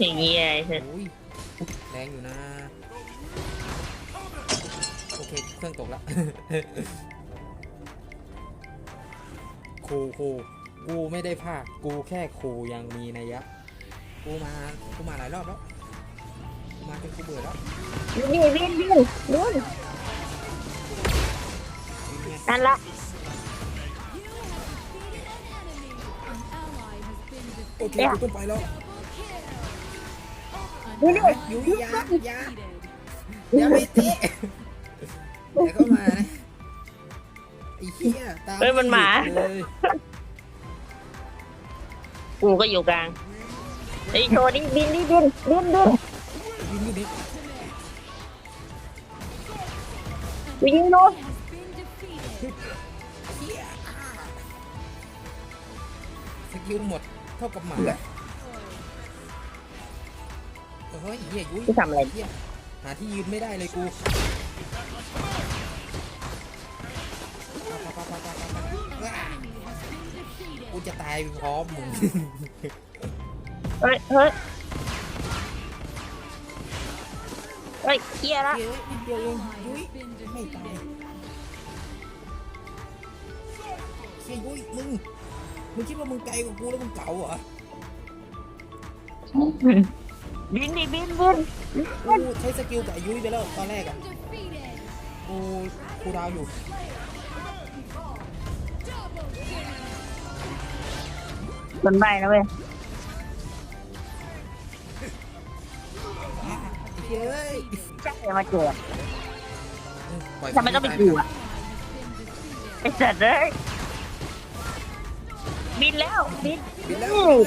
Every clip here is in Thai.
อย่างเงี้ยไอ้เหี้ยโอ้ยแรงอยู่นะ โอเค เครื่องตกแล้วครูครูกูไม่ได้ภาคกูแค่ครูยังมีนัยยะกูมากูมาหลายรอบแล้วกูมาจนกูเบื่อแล้วนี่วินวินนู่นนั่นละ โอเคกูต้องไปแล้ว นี่นี่ยุยยาอยาอย่าไปเตะอย่าเข้ามานะไอ้เหี้ยตามเฮ้ยมันหมา เลยกูก็อยู่กลางไอ้โชว์นี่บินนี่บินบินบินยิงอยู่ดิกูยิงนู่นสกิลหมดเท่ากับหมา เฮ้ยเหี้ยยุ้ยกูทำอะไรเหี้ยหาที่ยืนไม่ได้เลยกูไปไปไปไปไปไปว้ากูจะตายพร้อมมึง เฮ้ย เฮ้ย เฮ้ยเกียร์ละเฮ้ยนิดเดียวเองยุ้ยไม่ตายเฮียยุ้ยมึง มึงคิดว่ามึงไกลกว่ากูแล้วมึงเก่าเหรอ บินดิบินบินกูใช้สกิลกับไอ้ยุ้ยไปแล้วตอนแรกอะกูกูดาวอยู่มันใบนะเว้ยเฮ้ยแจ็คจะมาเจอปล่ยทำไมต้องไปอยู่อะไอ้สัตว์เลยบินแล้วบินบินแล้วนี่บินแล้ว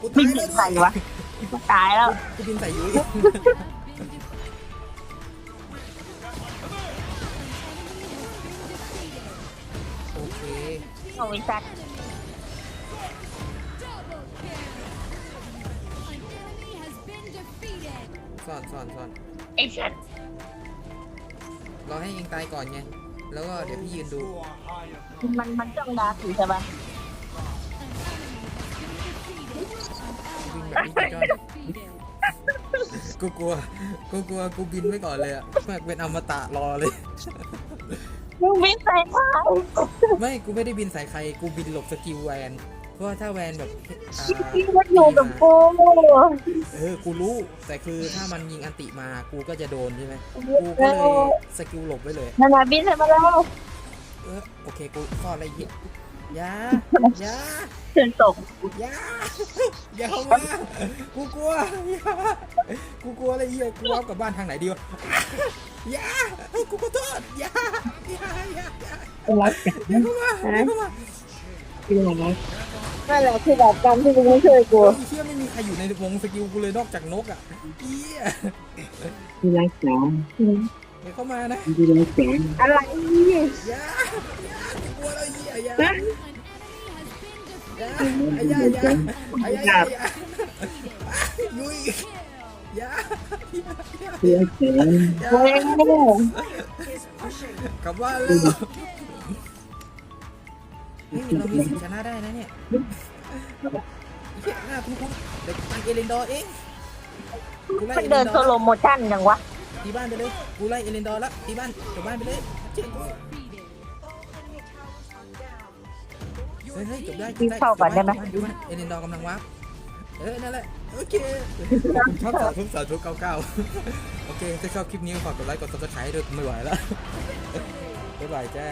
กูบิตานยแล้วใส่วะกู ตายแล้วกูบินใส่ยุ้ยโอเคโอ้ยสัตว์ซ่อนซ่อนซ่อนไอ้สัตว์รอให้เองตายก่อนไง แล้วก็เดี๋ยวพี่ยืนดู มันมันจ้องดาบอยู่ใช่ปะวิ่งแบบนี้จ้อย กูกลัว กูกลัว กูบินไว้ก่อนเลยอะแม่งเป็นอมตะรอเลย มึงบินใส่ผ้าไม่ กูไม่ได้บินใส่ใคร กูบินหลบสกิลแวน เพราะว่าถ้าแวนแบบอ่าที่มันอยู่กับกูเออ กูรู้ แต่คือถ้ามันยิงอันติมา กูก็จะโดนใช่ไหม กูก็เลยสกิลหลบไว้เลย นั่นน่ะบินใส่มาแล้ว เออ โอเค กูซ่อนอะไรเหี้ย อยาอยาเชิญตกอยาอย่าเข้ามากูกลัวอย่ากูกลัวอะไรเหี้ยกูเอากลับบ้านทางไหนดีวะอย่ากูขอโทษอย่าอย่าอย่าอย่าอะไรกันอย่าเข้ามาอย่าเข้ามาคืออะไรนั่นแหละคือแบบการที่มึงไม่ช่วยกูไอ้เชี่ยไม่มีใครอยู่ในวงสกิลกูเลยนอกจากนกอะเหี้ย You like that? อย่าเข้ามานะ You like that? อะไรอย่าอย่ากลัวแล้วเหี้ยอย่าอ ยาอย่าอย่าอย่าอย่ายายุยย่าโอ้ยกลับบ้านแล้วนี่เรามีสิทธิ์ชนะได้นะเนี่ยเหี้ยหน้าคุ้นๆเดี๋ยวตังเอเลนดอร์เองกูไล่มันเอเลเดินนดโซอร์โลโมชั่นยังวะตีบ้านไปเลยกูไล่เอเลนดอร์ละตีบ้านกลับบ้านไปเลยเจ๊งกู เฮ้ยเฮ้ยจบได้จบได้เข้าก่อนได้ไหม จบบ้านเอเลนดอร์กำลังวาร์ปเออนั่นแหละโอเคชอบสาธุสาธุเก้าเก้าโอเคถ้าชอบคลิปนี้ก็ฝากกดไลค์กดซับสไครต์ด้วยไม่ไหวแล้วบ๊ายบายจ้า